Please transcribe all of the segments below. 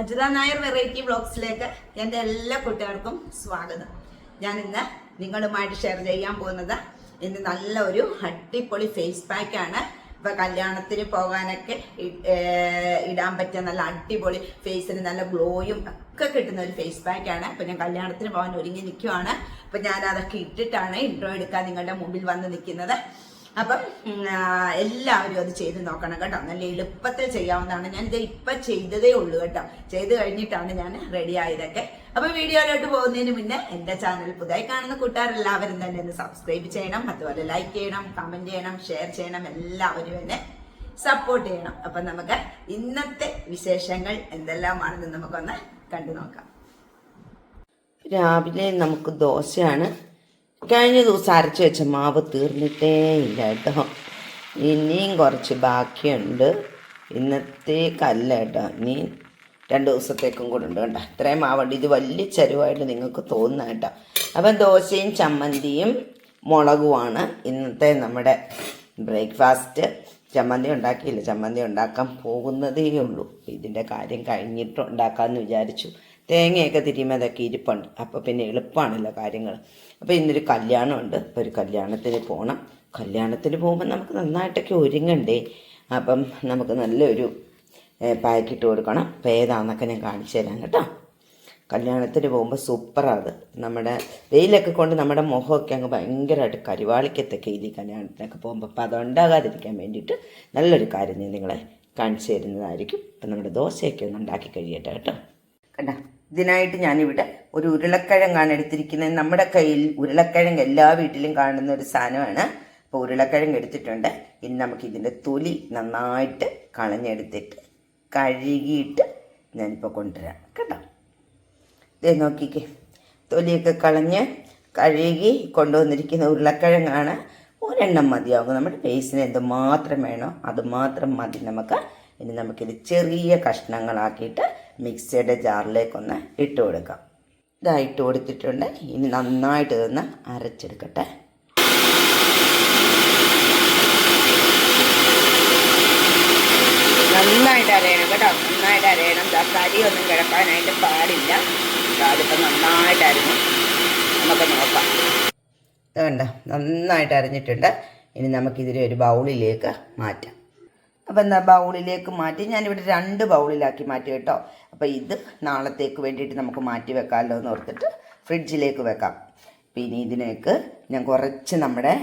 Ajitha Nair variety വ്ളോഗ്സിലേക്ക് എന്റെ എല്ലാ കൂട്ടുകാർക്കും സ്വാഗതം. ഞാൻ ഇന്ന് നിങ്ങളുമായിട്ട് ഷെയർ ചെയ്യാൻ പോകുന്നത് ഇന്ന് നല്ല ഒരു അടിപൊളി ഫേസ് പാക്കാണ് ഇപ്പൊ കല്യാണത്തിന് പോകാനൊക്കെ ഇടാൻ പറ്റിയ നല്ല അടിപൊളി ഫേസിന് നല്ല ഗ്ലോയും ഒക്കെ കിട്ടുന്ന ഒരു ഫേസ് പാക്കാണ് ആണ്. അപ്പൊ ഞാൻ കല്യാണത്തിന് പോകാൻ ഒരുങ്ങി നിൽക്കുവാണ് അപ്പൊ ഞാൻ അതൊക്കെ ഇട്ടിട്ടാണ് ഇൻട്രോ എടുക്കാൻ നിങ്ങളുടെ മുമ്പിൽ വന്ന് നിൽക്കുന്നത്. അപ്പം എല്ലാവരും അത് ചെയ്ത് നോക്കണം കേട്ടോ. നല്ല എളുപ്പത്തിൽ ചെയ്യാവുന്നതാണ്. ഞാൻ ഇത് ഇപ്പൊ ചെയ്തതേ ഉള്ളൂ കേട്ടോ. ചെയ്ത് കഴിഞ്ഞിട്ടാണ് ഞാൻ റെഡി ആയതൊക്കെ. അപ്പൊ വീഡിയോയിലോട്ട് പോകുന്നതിന് മുന്നേ എന്റെ ചാനൽ പുതിയ കാണുന്ന കൂട്ടുകാരെല്ലാവരും തന്നെ ഒന്ന് സബ്സ്ക്രൈബ് ചെയ്യണം. അതുപോലെ ലൈക്ക് ചെയ്യണം കമന്റ് ചെയ്യണം ഷെയർ ചെയ്യണം. എല്ലാവരും എന്നെ സപ്പോർട്ട് ചെയ്യണം. അപ്പൊ നമുക്ക് ഇന്നത്തെ വിശേഷങ്ങൾ എന്തെല്ലാമാണെന്ന് നമുക്കൊന്ന് കണ്ടു നോക്കാം. രാവിലെ നമുക്ക് ദോശയാണ്. കഴിഞ്ഞ ദിവസം അരച്ച് വെച്ച മാവ് തീർന്നിട്ടേ ഇല്ല കേട്ടോ. ഇനിയും കുറച്ച് ബാക്കിയുണ്ട്. ഇന്നത്തേക്കല്ല കേട്ടോ. ഇനി രണ്ട് ദിവസത്തേക്കും കൂടെ ഉണ്ട് കേട്ടോ. ഇത്രയും മാവുണ്ട്. ഇത് വലിയ ചരുവായിട്ട് നിങ്ങൾക്ക് തോന്നുന്ന കേട്ടോ. അപ്പം ദോശയും ചമ്മന്തിയും മുളകുമാണ് ഇന്നത്തെ നമ്മുടെ ബ്രേക്ക്ഫാസ്റ്റ്. ചമ്മന്തി ഉണ്ടാക്കിയില്ല. ചമ്മന്തി ഉണ്ടാക്കാൻ പോകുന്നതേ ഉള്ളൂ. ഇതിന്റെ കാര്യം കഴിഞ്ഞിട്ട് ഉണ്ടാക്കാമെന്ന് വിചാരിച്ചു. തേങ്ങയൊക്കെ തിരിയുമ്പോൾ അതൊക്കെ ഇരിപ്പുണ്ട്. അപ്പോൾ പിന്നെ എളുപ്പമാണല്ലോ കാര്യങ്ങൾ അപ്പോൾ ഇന്നൊരു കല്യാണമുണ്ട്. അപ്പോൾ ഒരു കല്യാണത്തിന് പോകണം കല്യാണത്തിന് പോകുമ്പോൾ നമുക്ക് നന്നായിട്ടൊക്കെ ഒരുങ്ങണ്ടേ? അപ്പം നമുക്ക് നല്ലൊരു പാക്കിട്ട് കൊടുക്കണം. അപ്പോൾ ഏതാണെന്നൊക്കെ ഞാൻ കാണിച്ചു തരാം കേട്ടോ. കല്യാണത്തിന് പോകുമ്പോൾ സൂപ്പറാണ്. നമ്മുടെ വെയിലൊക്കെ കൊണ്ട് നമ്മുടെ മുഖമൊക്കെ അങ്ങ് ഭയങ്കരമായിട്ട് കരിവാളിക്കത്തൊക്കെ ഇനി കല്യാണത്തിനൊക്കെ പോകുമ്പോൾ അപ്പോൾ അതുണ്ടാകാതിരിക്കാൻ വേണ്ടിയിട്ട് നല്ലൊരു കാര്യം ഞാൻ നിങ്ങളെ കാണിച്ചു തരുന്നതായിരിക്കും. അപ്പം നമ്മുടെ ദോശയൊക്കെ ഒന്ന് ഉണ്ടാക്കി കഴിയട്ടെ കേട്ടോ. കണ്ട ഇതിനായിട്ട് ഞാനിവിടെ ഒരു ഉരുളക്കിഴങ്ങാണ് എടുത്തിരിക്കുന്നത്. നമ്മുടെ കയ്യിൽ ഉരുളക്കിഴങ്ങ് എല്ലാ വീട്ടിലും കാണുന്ന ഒരു സാധനമാണ്. അപ്പോൾ ഉരുളക്കിഴങ്ങ് എടുത്തിട്ടുണ്ട്. ഇനി നമുക്ക് ഇതിന്റെ തൊലി നന്നായിട്ട് കളഞ്ഞെടുത്തിട്ട് കഴുകിയിട്ട് ഞാനിപ്പോൾ കൊണ്ടുവരാം. കേട്ടോ. ദേ നോക്കിക്കേ. തൊലിയൊക്കെ കളഞ്ഞ് കഴുകി കൊണ്ടുവന്നിരിക്കുന്ന ഉരുളക്കിഴങ്ങാണ് ഒരെണ്ണം മതിയാകും നമ്മുടെ ഫേസിന് എന്തുമാത്രം വേണോ അതുമാത്രം മതി നമുക്ക്. ഇനി നമുക്കിത് ചെറിയ കഷ്ണങ്ങളാക്കിയിട്ട് മിക്സിയുടെ ജാറിലേക്കൊന്ന് ഇട്ട് കൊടുക്കാം. ഇതാ കൊടുത്തിട്ടുണ്ട്. ഇനി നന്നായിട്ട് ഇതൊന്ന് അരച്ചെടുക്കട്ടെ. നന്നായിട്ട് അരയണം കേട്ടോ. നന്നായിട്ട് അരയണം. ദാ ഒന്നും കിടക്കാനായിട്ട് പാടില്ല. അതിപ്പോൾ നന്നായിട്ട് അരിഞ്ഞു നമുക്ക് നോക്കാം. വേണ്ട നന്നായിട്ട് അരിഞ്ഞിട്ടുണ്ട്. ഇനി നമുക്കിതിനെ ഒരു ബൗളിലേക്ക് മാറ്റാം. അപ്പോൾ എന്താ ബൗളിലേക്ക് മാറ്റി? ഞാനിവിടെ രണ്ട് ബൗളിലാക്കി മാറ്റി കേട്ടോ. അപ്പോൾ ഇത് നാളത്തേക്ക് വേണ്ടിയിട്ട് നമുക്ക് മാറ്റി വെക്കാമല്ലോ എന്ന് ഓർത്തിട്ട് ഫ്രിഡ്ജിലേക്ക് വെക്കാം. പിന്നെ ഇതിനേക്ക് ഞാൻ കുറച്ച് നമ്മുടെ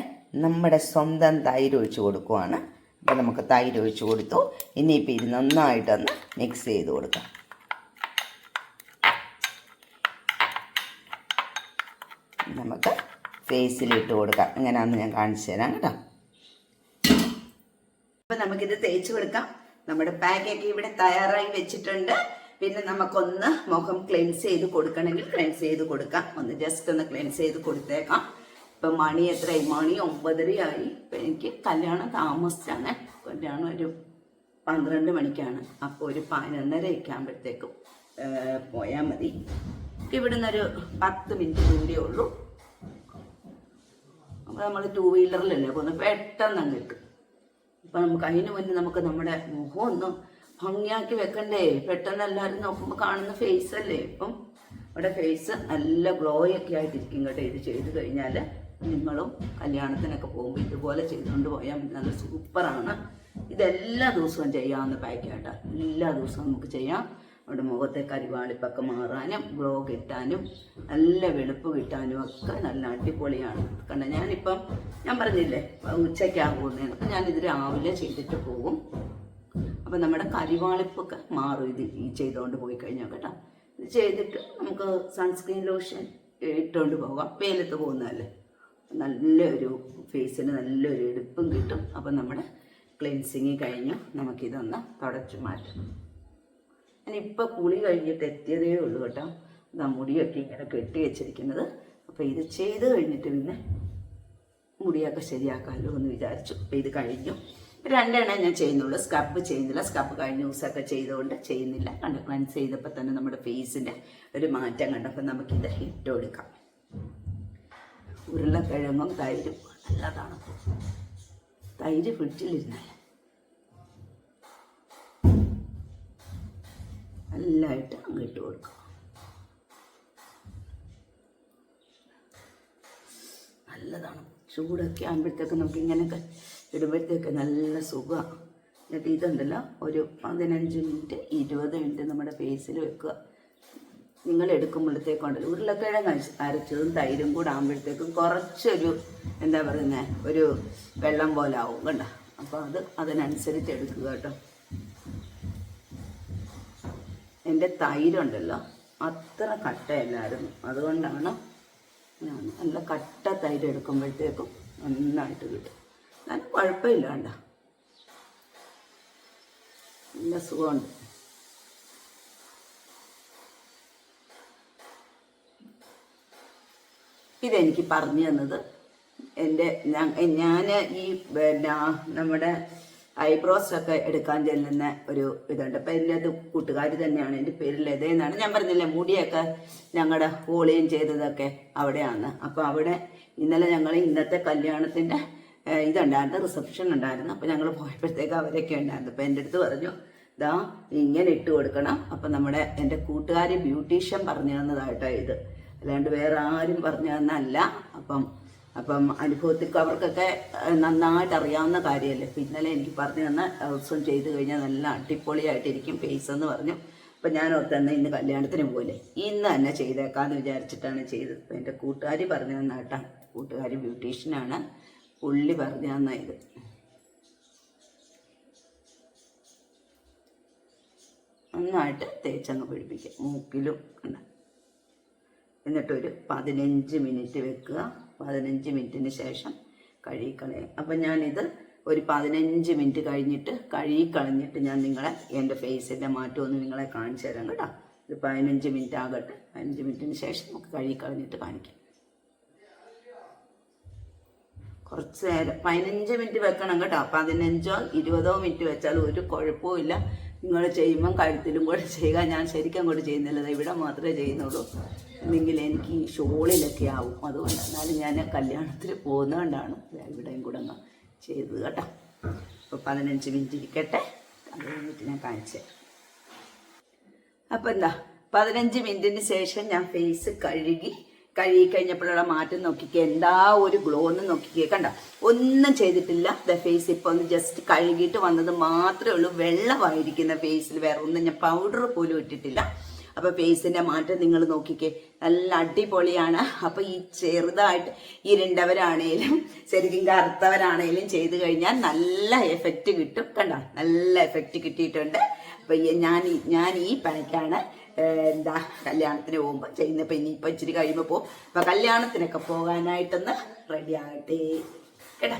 നമ്മുടെ സ്വന്തം തൈര് ഒഴിച്ച് കൊടുക്കുവാണ്. അപ്പോൾ നമുക്ക് തൈര് ഒഴിച്ച് കൊടുത്തു. ഇനിയിപ്പോൾ ഇത് നന്നായിട്ടൊന്ന് മിക്സ് ചെയ്ത് കൊടുക്കാം. നമുക്ക് ഫേസിലിട്ട് കൊടുക്കാം. എങ്ങനെയാണെന്ന് ഞാൻ കാണിച്ചു തരാം കേട്ടോ. അപ്പൊ നമുക്കിത് തേച്ച് കൊടുക്കാം. നമ്മുടെ പാക്കൊക്കെ ഇവിടെ തയ്യാറായി വെച്ചിട്ടുണ്ട്. പിന്നെ നമുക്കൊന്ന് മുഖം ക്ലെൻസ് ചെയ്ത് കൊടുക്കണമെങ്കിൽ ക്ലെൻസ് ചെയ്ത് കൊടുക്കാം. ഒന്ന് ജസ്റ്റ് ഒന്ന് ക്ലെൻസ് ചെയ്ത് കൊടുത്തേക്കാം. ഇപ്പൊ മണി എത്രയായി? മണി ഒമ്പതരയായി. ഇപ്പൊ എനിക്ക് കല്യാണം താമസിച്ചാണ്. കല്യാണം ഒരു പന്ത്രണ്ട് മണിക്കാണ്. അപ്പോൾ ഒരു പതിനൊന്നര ആകുമ്പോഴത്തേക്കും പോയാൽ മതി. ഇവിടുന്ന് ഒരു പത്ത് മിനിറ്റ് ദൂരേ ഉള്ളൂ. അപ്പോൾ നമ്മൾ ടൂ വീലറിലല്ലേ പോകുന്നത് പെട്ടെന്ന് കിട്ടും. അപ്പൊ നമുക്ക് അതിന് മുന്നേ നമുക്ക് നമ്മുടെ മുഖം ഒന്ന് ഭംഗിയാക്കി വെക്കണ്ടേ? പെട്ടെന്ന് എല്ലാവരും നോക്കുമ്പോൾ കാണുന്ന ഫേസ് അല്ലേ? ഇപ്പം ഇവിടെ ഫേസ് നല്ല ഗ്ലോ ഒക്കെ ആയിട്ടിരിക്കും കേട്ടോ. ഇത് ചെയ്ത് കഴിഞ്ഞാൽ നിങ്ങളും കല്യാണത്തിനൊക്കെ പോകുമ്പോൾ ഇതുപോലെ ചെയ്തുകൊണ്ട് പോയാൽ നല്ല സൂപ്പറാണ് ഇതെല്ലാ ദിവസവും ചെയ്യാവുന്ന പാക്കാട്ടോ എല്ലാ ദിവസവും നമുക്ക് ചെയ്യാം. നമ്മുടെ മുഖത്തെ കരിവാളിപ്പൊക്കെ മാറാനും ഗ്ലോ കിട്ടാനും നല്ല വെളുപ്പ് കിട്ടാനും ഒക്കെ നല്ല അടിപൊളിയാണ്. കണ്ട ഞാനിപ്പം ഞാൻ പറഞ്ഞില്ലേ ഉച്ചയ്ക്കാകുന്നതാണ് അപ്പം ഞാനിത് രാവിലെ ചെയ്തിട്ട് പോകും. അപ്പം നമ്മുടെ കരിവാളിപ്പൊക്കെ മാറും ഇത് ഈ ചെയ്തുകൊണ്ട് പോയി കഴിഞ്ഞാൽ കേട്ടോ. ഇത് ചെയ്തിട്ട് നമുക്ക് സൺസ്ക്രീൻ ലോഷൻ ഇട്ടുകൊണ്ട് പോകാം. വെയിലത്ത് പോകുന്നതല്ലേ? നല്ലൊരു ഫേസിന് നല്ലൊരു എടുപ്പും കിട്ടും. അപ്പം നമ്മുടെ ക്ലെൻസിങ് കഴിഞ്ഞ് നമുക്കിതൊന്ന് തുടച്ചു മാറ്റാം. ഞാനിപ്പോൾ കുളി കഴിഞ്ഞിട്ട് എത്തിയതേ ഉള്ളൂ കേട്ടോ. ഇതാ മുടിയൊക്കെ ഇങ്ങനെ കെട്ടി വെച്ചിരിക്കുന്നത്. അപ്പോൾ ഇത് ചെയ്ത് കഴിഞ്ഞിട്ട് പിന്നെ മുടിയൊക്കെ ശരിയാക്കാമല്ലോ എന്ന് വിചാരിച്ചു. അപ്പോൾ ഇത് കഴിഞ്ഞു. രണ്ടെണ്ണം ഞാൻ ചെയ്യുന്നുള്ളൂ. സ്കപ്പ് ചെയ്യുന്നില്ല. സ്കപ്പ് കഴിഞ്ഞ ദിവസമൊക്കെ ചെയ്തുകൊണ്ട് ചെയ്യുന്നില്ല. കണ്ട്? ക്ലൻസ് ചെയ്തപ്പോൾ തന്നെ നമ്മുടെ ഫേസിന്റെ ഒരു മാറ്റം കണ്ടപ്പോൾ നമുക്കിത് ഇട്ട് കൊടുക്കാം. ഉരുളക്കിഴങ്ങും തൈരും. നല്ലതാണ്. തൈര് ഫ്രിഡ്ജിലിരുന്നല്ലേ നല്ലതായിട്ട് അങ്ങ് ഇട്ട് കൊടുക്കുക നല്ലതാണ്. ചൂടൊക്കെ ആകുമ്പോഴത്തേക്ക് നമുക്ക് ഇങ്ങനെയൊക്കെ ഇടുമ്പോഴത്തേക്ക് നല്ല സുഖമാണ് എന്നിട്ട് ഇതുണ്ടല്ലോ ഒരു പതിനഞ്ച് മിനിറ്റ് ഇരുപത് മിനിറ്റ് നമ്മുടെ ഫേസിൽ വെക്കുക. നിങ്ങൾ എടുക്കുമ്പോഴത്തേക്കുണ്ടല്ലോ ഉരുളക്കിഴങ്ങ് അരച്ച് അരച്ചതും തൈരും കൂടെ ആകുമ്പോഴത്തേക്കും കുറച്ചൊരു എന്താ പറയുന്നത് ഒരു വെള്ളം പോലെ ആവും കണ്ട? അപ്പോൾ അത് അതിനനുസരിച്ച് എടുക്കുക കേട്ടോ. എന്റെ തൈരുണ്ടല്ലോ. അത്ര കട്ടയല്ലായിരുന്നു അതുകൊണ്ടാണ് ഞാൻ നല്ല കട്ട തൈര് എടുക്കുമ്പോഴത്തേക്കും നന്നായിട്ട് കിട്ടും. ഞാൻ കുഴപ്പമില്ല കണ്ട. നല്ല സുഖമുണ്ട്. ഇതെനിക്ക് പറഞ്ഞു തന്നത് എന്റെ ഞാൻ ഈ പിന്നെ നമ്മുടെ ഐബ്രോസ് ഒക്കെ എടുക്കാൻ ചെല്ലുന്ന ഒരു ഇതുണ്ട്. അപ്പം എന്റെ അത് കൂട്ടുകാർ തന്നെയാണ് എന്റെ പേരിൽ ഇതേന്നാണ് ഞാൻ പറഞ്ഞില്ലേ മുടിയൊക്കെ ഞങ്ങളുടെ ഹോളിയും ചെയ്തതൊക്കെ അവിടെയാണ്. അപ്പോൾ അവിടെ ഇന്നലെ ഞങ്ങൾ ഇന്നത്തെ കല്യാണത്തിന്റെ ഏഹ്, ഇതുണ്ടായിരുന്നു റിസപ്ഷൻ ഉണ്ടായിരുന്നു. അപ്പോൾ ഞങ്ങൾ പോയപ്പോഴത്തേക്ക് അവരൊക്കെ ഉണ്ടായിരുന്നു. അപ്പോൾ എന്റെ അടുത്ത് പറഞ്ഞു ഇതാ ഇങ്ങനെ ഇട്ട് കൊടുക്കണം. അപ്പം നമ്മുടെ എന്റെ കൂട്ടുകാരി ബ്യൂട്ടീഷ്യൻ പറഞ്ഞു തന്നതായിട്ടോ ഇത്. അല്ലാണ്ട് വേറെ ആരും പറഞ്ഞു തന്നല്ല അപ്പം അപ്പം അനുഭവത്തിൽ അവർക്കൊക്കെ നന്നായിട്ട് അറിയാവുന്ന കാര്യമല്ലേ? അപ്പം ഇന്നലെ എനിക്ക് പറഞ്ഞു തന്ന ദിവസം ചെയ്തു കഴിഞ്ഞാൽ നല്ല അടിപൊളിയായിട്ടിരിക്കും ഫേസ് എന്ന് പറഞ്ഞു. അപ്പം ഞാൻ ഓർത്ത് തന്നെ ഇന്ന് കല്യാണത്തിന് പോലെ ഇന്ന് തന്നെ ചെയ്തേക്കാന്ന് വിചാരിച്ചിട്ടാണ് ചെയ്തത്. അപ്പം എന്റെ കൂട്ടുകാരി പറഞ്ഞു തന്ന കേട്ടാ. കൂട്ടുകാരി ബ്യൂട്ടീഷ്യനാണ് പുള്ളി പറഞ്ഞു തന്ന ഇത്. നന്നായിട്ട് തേച്ചങ്ങ് പിടിപ്പിക്കുക മൂക്കിലും എന്നിട്ടൊരു പതിനഞ്ച് മിനിറ്റ് വെക്കുക. പതിനഞ്ച് മിനിറ്റിന് ശേഷം കഴുകിക്കളയാം. അപ്പം ഞാനിത് ഒരു പതിനഞ്ച് മിനിറ്റ് കഴിഞ്ഞിട്ട് കഴുകിക്കളഞ്ഞിട്ട് ഞാൻ നിങ്ങളെ എന്റെ ഫേസിന്റെ മാറ്റം ഒന്ന് നിങ്ങളെ കാണിച്ചു തരാം കേട്ടോ. ഇത് പതിനഞ്ച് മിനിറ്റ് ആകട്ടെ. പതിനഞ്ച് മിനിറ്റിന് ശേഷം നമുക്ക് കഴുകിക്കളഞ്ഞിട്ട് കാണിക്കാം. കുറച്ച് നേരം പതിനഞ്ച് മിനിറ്റ് വെക്കണം കേട്ടോ. പതിനഞ്ചോ ഇരുപതോ മിനിറ്റ് വെച്ചാൽ ഒരു കുഴപ്പവും ഇല്ല. നിങ്ങൾ ചെയ്യുമ്പം കഴുത്തിലും കൂടെ ചെയ്യുക. ഞാൻ ശരിക്കും അങ്ങോട്ട് ചെയ്യുന്നില്ല. ഇവിടെ മാത്രമേ ചെയ്യുന്നുള്ളൂ. അല്ലെങ്കിൽ എനിക്ക് ഈ ഷോളിലൊക്കെ ആവും. അതുകൊണ്ട് എന്നാലും ഞാൻ കല്യാണത്തിന് പോകുന്നതുകൊണ്ടാണ് ഇവിടെയും കൂടെ അങ്ങ് ചെയ്തത് കേട്ടോ. അപ്പോൾ പതിനഞ്ച് മിനിറ്റ് ഇരിക്കട്ടെ. അത് കഴിഞ്ഞിട്ട് ഞാൻ കാണിച്ചു അപ്പോൾ അപ്പൊ എന്താ പതിനഞ്ച് മിനിറ്റിന് ശേഷം ഞാൻ ഫേസ് കഴുകി കഴുകി കഴിഞ്ഞപ്പോഴുള്ള മാറ്റം നോക്കിക്കുക എന്താ ഒരു ഗ്ലോ ഒന്ന് നോക്കിക്കേ. കണ്ട? ഒന്നും ചെയ്തിട്ടില്ല. ദ ഫേസ് ഇപ്പൊ ഒന്ന് ജസ്റ്റ് കഴുകിയിട്ട് വന്നത് മാത്രമേ ഉള്ളൂ. വെള്ളമായിരിക്കുന്ന ഫേസിൽ വേറെ ഒന്നും ഞാൻ പൗഡർ പോലും ഇട്ടിട്ടില്ല. അപ്പൊ ഫേസിന്റെ മാറ്റം നിങ്ങൾ നോക്കിക്കേ. നല്ല അടിപൊളിയാണ്. അപ്പൊ ഈ ചെറുതായിട്ട് ഇരുണ്ടവരാണേലും ശരിക്കും കറുത്തവരാണേലും ചെയ്ത് കഴിഞ്ഞാൽ നല്ല എഫക്റ്റ് കിട്ടും. കണ്ട? നല്ല എഫക്റ്റ് കിട്ടിയിട്ടുണ്ട്. അപ്പൊ ഞാൻ ഞാൻ ഈ പണിക്കാണ് എന്താ കല്യാണത്തിന് പോകുമ്പോൾ ചെയ്യുന്നത്. ഇപ്പൊ ഇനിയിപ്പോ ഇച്ചിരി കഴിയുമ്പോൾ പോകും അപ്പൊ കല്യാണത്തിനൊക്കെ പോകാനായിട്ടൊന്ന് റെഡി ആകട്ടെ. കേട്ടോ?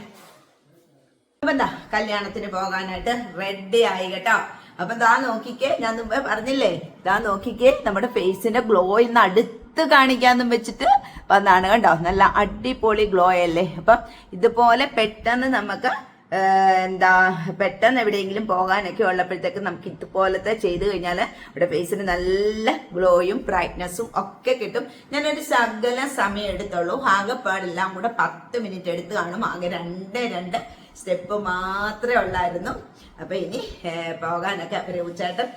അപ്പൊ എന്താ കല്യാണത്തിന് പോകാനായിട്ട് റെഡി ആയി കേട്ടോ. അപ്പൊ ദാ നോക്കിക്കേ ഞാൻ മുമ്പേ പറഞ്ഞില്ലേ? ദാ നോക്കിക്കേ നമ്മുടെ ഫേസിന്റെ ഗ്ലോ ഇന്ന് അടുത്ത് കാണിക്കാന്നും വെച്ചിട്ട് വന്നാണ് കണ്ടോ? നല്ല അടിപൊളി ഗ്ലോ അല്ലേ? അപ്പം ഇതുപോലെ പെട്ടെന്ന് നമുക്ക് എന്താ പെട്ടെന്ന് എവിടെയെങ്കിലും പോകാനൊക്കെ ഉള്ളപ്പോഴത്തേക്ക് നമുക്ക് ഇതുപോലത്തെ ചെയ്ത് കഴിഞ്ഞാൽ ഇവിടെ ഫേസിന് നല്ല ഗ്ലോയും ബ്രൈറ്റ്നസ്സും ഒക്കെ കിട്ടും. ഞാനൊരു ശകല സമയം എടുത്തുള്ളൂ. ആകെപ്പാടെല്ലാം കൂടെ പത്ത് മിനിറ്റ് എടുത്ത് കാണും. ആകെ രണ്ട് രണ്ട് സ്റ്റെപ്പ് മാത്രമേ ഉള്ളായിരുന്നു. അപ്പൊ ഇനി പോകാനൊക്കെ രഘുചേട്ടൻ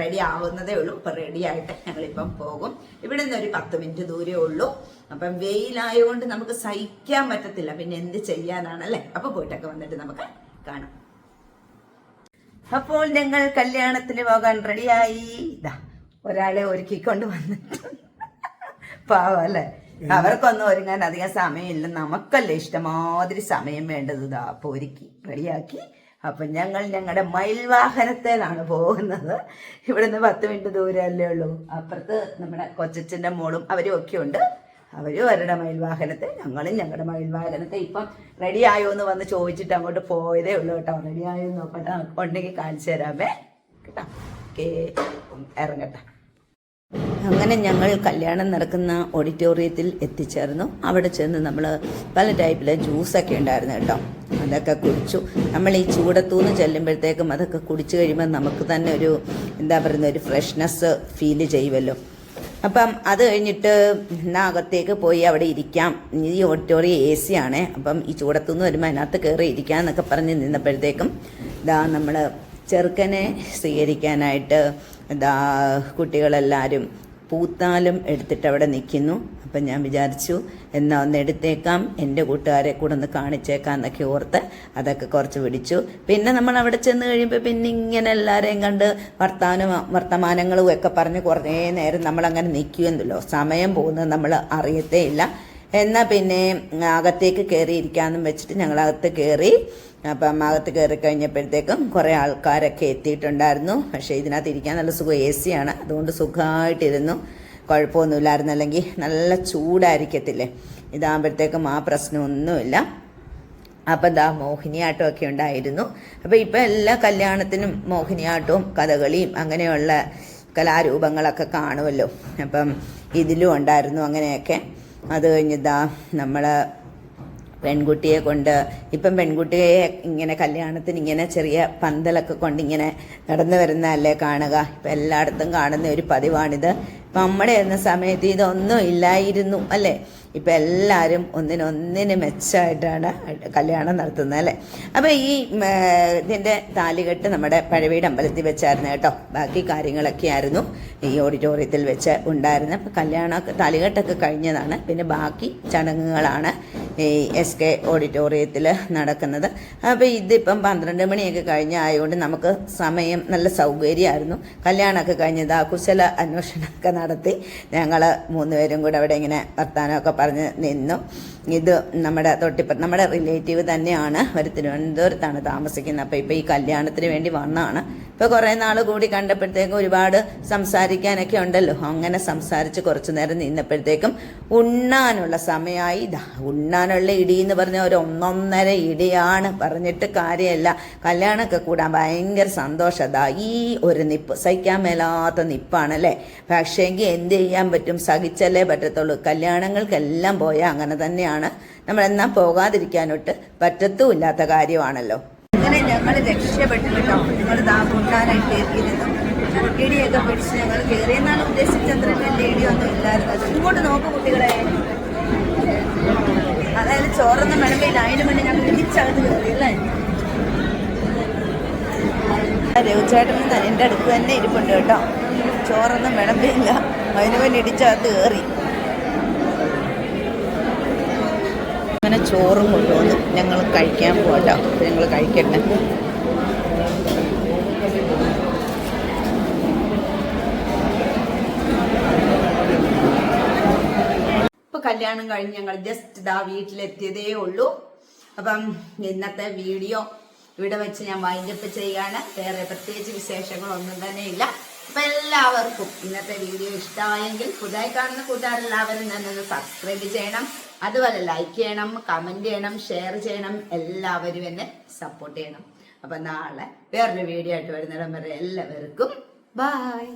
റെഡി ആവുന്നതേ ഉള്ളൂ. ഇപ്പൊ റെഡി ആയിട്ട് ഞങ്ങളിപ്പം പോകും. ഇവിടെ നിന്ന് ഒരു പത്ത് മിനിറ്റ് ദൂരേ ഉള്ളൂ. അപ്പം വെയിലായതുകൊണ്ട് നമുക്ക് സഹിക്കാൻ പറ്റത്തില്ല. പിന്നെ എന്ത് ചെയ്യാനാണല്ലേ അപ്പൊ പോയിട്ടൊക്കെ വന്നിട്ട് നമുക്ക് കാണാം. അപ്പോൾ ഞങ്ങൾ കല്യാണത്തിന് പോകാൻ റെഡിയായി ഇതാ ഒരാളെ ഒരുക്കിക്കൊണ്ട് വന്നിട്ടുണ്ട്. പാവം അല്ലേ? അവർക്കൊന്നും ഒരുങ്ങാൻ അധികം സമയമില്ല. നമുക്കല്ലേ ഇഷ്ടമാതിരി സമയം വേണ്ടത്. ഇതാ അപ്പൊ ഒരുക്കി റെഡിയാക്കി അപ്പൊ ഞങ്ങൾ ഞങ്ങളുടെ മയിൽ വാഹനത്തിലാണ് പോകുന്നത്. ഇവിടെ നിന്ന് പത്ത് മിനിറ്റ് ദൂരമല്ലേ ഉള്ളൂ. അപ്പുറത്ത് നമ്മുടെ കൊച്ചച്ഛന്റെ മോളും അവരും ഒക്കെ ഉണ്ട്. അവരും അവരുടെ മയിൽ വാഹനത്തെ ഞങ്ങളും ഞങ്ങളുടെ മയിൽ വാഹനത്തെ ഇപ്പം റെഡി ആയോ എന്ന് വന്ന് ചോദിച്ചിട്ട് അങ്ങോട്ട് പോയതേ ഉള്ളൂ കേട്ടോ. റെഡി ആയോ എന്ന് നോക്കട്ടെ. ഉണ്ടെങ്കിൽ കാണിച്ചു തരാമേ. കേട്ടോ? ഇറങ്ങട്ടെ. അങ്ങനെ ഞങ്ങൾ കല്യാണം നടക്കുന്ന ഓഡിറ്റോറിയത്തിൽ എത്തിച്ചേർന്നു. അവിടെ ചെന്ന് നമ്മൾ പല ടൈപ്പിലെ ജ്യൂസൊക്കെ ഉണ്ടായിരുന്നു കേട്ടോ. അതൊക്കെ കുടിച്ചു. നമ്മൾ ഈ ചൂടത്തൂന്ന് ചെല്ലുമ്പോഴത്തേക്കും അതൊക്കെ കുടിച്ചു കഴിയുമ്പോൾ നമുക്ക് തന്നെ ഒരു എന്താ പറയുന്ന ഒരു ഫ്രഷ്നെസ് ഫീൽ ചെയ്യുമല്ലോ. അപ്പം അത് കഴിഞ്ഞിട്ട് എന്നാ അകത്തേക്ക് പോയി അവിടെ ഇരിക്കാം. ഈ ഓഡിറ്റോറിയം എ സി ആണേ. അപ്പം ഈ ചൂടത്തുനിന്ന് വരുമ്പോൾ അതിനകത്ത് കയറി ഇരിക്കാം എന്നൊക്കെ പറഞ്ഞ് നിന്നപ്പോഴത്തേക്കും ഇതാ നമ്മൾ ചെറുക്കനെ സ്വീകരിക്കാനായിട്ട് എന്താ കുട്ടികളെല്ലാവരും പൂത്താലും എടുത്തിട്ട് അവിടെ നിൽക്കുന്നു. അപ്പം ഞാൻ വിചാരിച്ചു എന്നാൽ ഒന്ന് എടുത്തേക്കാം എന്റെ കൂട്ടുകാരെ കൂടെ ഒന്ന് കാണിച്ചേക്കാം എന്നൊക്കെ ഓർത്ത് അതൊക്കെ കുറച്ച് പിടിച്ചു. പിന്നെ നമ്മൾ അവിടെ ചെന്ന് കഴിയുമ്പോൾ പിന്നെ ഇങ്ങനെ എല്ലാവരെയും കണ്ട് വർത്താനം വർത്തമാനങ്ങളും ഒക്കെ പറഞ്ഞ് കുറേ നേരം നമ്മളങ്ങനെ നിൽക്കുമെന്നല്ലോ സമയം പോകുന്നത് നമ്മൾ അറിയത്തേ ഇല്ല. എന്നാൽ പിന്നെ അകത്തേക്ക് കയറിയിരിക്കാമെന്നും വെച്ചിട്ട് ഞങ്ങൾ ഞങ്ങളകത്ത് കയറി അപ്പം അകത്ത് കയറി കഴിഞ്ഞപ്പോഴത്തേക്കും കുറേ ആൾക്കാരൊക്കെ എത്തിയിട്ടുണ്ടായിരുന്നു. പക്ഷേ ഇതിനകത്ത് ഇരിക്കാൻ നല്ല സുഖം എ സിയാണ്. അതുകൊണ്ട് സുഖമായിട്ടിരുന്നു. കുഴപ്പമൊന്നുമില്ലായിരുന്നു. അല്ലെങ്കിൽ നല്ല ചൂടായിരിക്കത്തില്ലേ? ഇതാകുമ്പോഴത്തേക്കും ആ പ്രശ്നമൊന്നുമില്ല. അപ്പം ദാ മോഹിനിയാട്ടമൊക്കെ ഉണ്ടായിരുന്നു. അപ്പം ഇപ്പം എല്ലാ കല്യാണത്തിനും മോഹിനിയാട്ടവും കഥകളിയും അങ്ങനെയുള്ള കലാരൂപങ്ങളൊക്കെ കാണുമല്ലോ. അപ്പം ഇതിലും ഉണ്ടായിരുന്നു അങ്ങനെയൊക്കെ. അത് കഴിഞ്ഞിതാ നമ്മൾ പെൺകുട്ടിയെ കൊണ്ട് ഇപ്പം പെൺകുട്ടിയെ ഇങ്ങനെ കല്യാണത്തിന് ഇങ്ങനെ ചെറിയ പന്തലൊക്കെ കൊണ്ട് ഇങ്ങനെ നടന്നു വരുന്നതല്ലേ കാണുക. ഇപ്പം എല്ലായിടത്തും കാണുന്ന ഒരു പതിവാണിത്. ഇപ്പം നമ്മുടെ എന്ന സമയത്ത് ഇതൊന്നും ഇല്ലായിരുന്നു അല്ലേ? ഇപ്പം എല്ലാവരും ഒന്നിനൊന്നിന് മെച്ചമായിട്ടാണ് കല്യാണം നടത്തുന്നത് അല്ലേ? അപ്പോൾ ഈ ഇതിന്റെ താലികെട്ട് നമ്മുടെ പഴവീട് അമ്പലത്തിൽ വെച്ചായിരുന്നു കേട്ടോ. ബാക്കി കാര്യങ്ങളൊക്കെ ആയിരുന്നു ഈ ഓഡിറ്റോറിയത്തിൽ വെച്ച് ഉണ്ടായിരുന്നത്. അപ്പോൾ കല്യാണമൊക്കെ താലികെട്ടൊക്കെ കഴിഞ്ഞതാണ്. പിന്നെ ബാക്കി ചടങ്ങുകളാണ് ഈ എസ് കെ ഓഡിറ്റോറിയത്തിൽ നടക്കുന്നത്. അപ്പോൾ ഇതിപ്പം പന്ത്രണ്ട് മണിയൊക്കെ കഴിഞ്ഞായതുകൊണ്ട് നമുക്ക് സമയം നല്ല സൗകര്യമായിരുന്നു കല്യാണമൊക്കെ കഴിഞ്ഞത് ആ കുശല അന്വേഷണമൊക്കെ നടത്തി ഞങ്ങൾ മൂന്നുപേരും കൂടെ അവിടെ ഇങ്ങനെ വർത്തമാനമൊക്കെ പറഞ്ഞ് നിന്നു. ഇത് നമ്മുടെ തൊട്ടിപ്പ നമ്മുടെ റിലേറ്റീവ് തന്നെയാണ് അവർ തിരുവനന്തപുരത്താണ് താമസിക്കുന്നത്. അപ്പോൾ ഇപ്പോൾ ഈ കല്യാണത്തിന് വേണ്ടി വന്നാണ്. ഇപ്പോൾ കുറേ നാൾ കൂടി കണ്ടപ്പോഴത്തേക്കും ഒരുപാട് സംസാരിക്കാനൊക്കെ ഉണ്ടല്ലോ. അങ്ങനെ സംസാരിച്ച് കുറച്ച് നേരം നിന്നപ്പോഴത്തേക്കും ഉണ്ണാനുള്ള സമയമായി ഉണ്ണാനുള്ള ഇടി എന്ന് പറഞ്ഞ ഒരു ഒന്നൊന്നര ഇടിയാണ് പറഞ്ഞിട്ട് കാര്യമല്ല. കല്യാണമൊക്കെ കൂടാൻ ഭയങ്കര സന്തോഷം. ഈ ഒരു നിപ്പ് സഹിക്കാൻ മേലാത്ത നിപ്പാണല്ലേ? പക്ഷേങ്കിൽ എന്ത് ചെയ്യാൻ പറ്റും? സഹിച്ചല്ലേ പറ്റത്തുള്ളൂ. കല്യാണങ്ങൾക്കെല്ലാം പോയാൽ അങ്ങനെ തന്നെയാണ്. നമ്മൾ എന്നാ പോകാതിരിക്കാനൊട്ട് പറ്റത്തുമില്ലാത്ത കാര്യമാണല്ലോ. അങ്ങനെ ഞങ്ങൾ രക്ഷപ്പെട്ടിട്ടോ ഞങ്ങൾ ഇടിയൊന്നും ഇല്ലായിരുന്നു ഇങ്ങോട്ട് നോക്കൂ കുട്ടികളെ. അതായത് ചോറൊന്നും വിളമ്പില്ല അതിന് വേണ്ടി ഞങ്ങൾ ഇടിച്ചകത്ത് കയറി അല്ലേ? രവിചേട്ടൻ എന്റെ അടുത്ത് തന്നെ ഇരിപ്പുണ്ട് കേട്ടോ. ചോറൊന്നും വിളമ്പില്ല അതിന് വേണ്ടി ഇടിച്ചകത്ത് കയറി. ചോറും കൊണ്ടുവന്ന് ഞങ്ങൾ കഴിക്കാൻ പോകട്ടോ ഞങ്ങൾ കഴിക്കട്ടെ. ഇപ്പൊ കല്യാണം കഴിഞ്ഞ് ഞങ്ങൾ ജസ്റ്റ് ഇതാ വീട്ടിലെത്തിയതേ ഉള്ളൂ. അപ്പം ഇന്നത്തെ വീഡിയോ ഇവിടെ വെച്ച് ഞാൻ വൈൻഡപ്പ് ചെയ്യാണ്. വേറെ പ്രത്യേകിച്ച് വിശേഷങ്ങളൊന്നും തന്നെ ഇല്ല. അപ്പൊ എല്ലാവർക്കും ഇന്നത്തെ വീഡിയോ ഇഷ്ടമായെങ്കിൽ പുതുതായി കാണുന്ന കൂട്ടുകാരെല്ലാവരും തന്നെ ഒന്ന് സബ്സ്ക്രൈബ് ചെയ്യണം. അതുപോലെ ലൈക്ക് ചെയ്യണം കമന്റ് ചെയ്യണം ഷെയർ ചെയ്യണം എല്ലാവരും എന്നെ സപ്പോർട്ട് ചെയ്യണം. അപ്പൊ നാളെ വേറൊരു വീഡിയോ ആയിട്ട് വരുന്നിടം വരെ എല്ലാവർക്കും ബായ്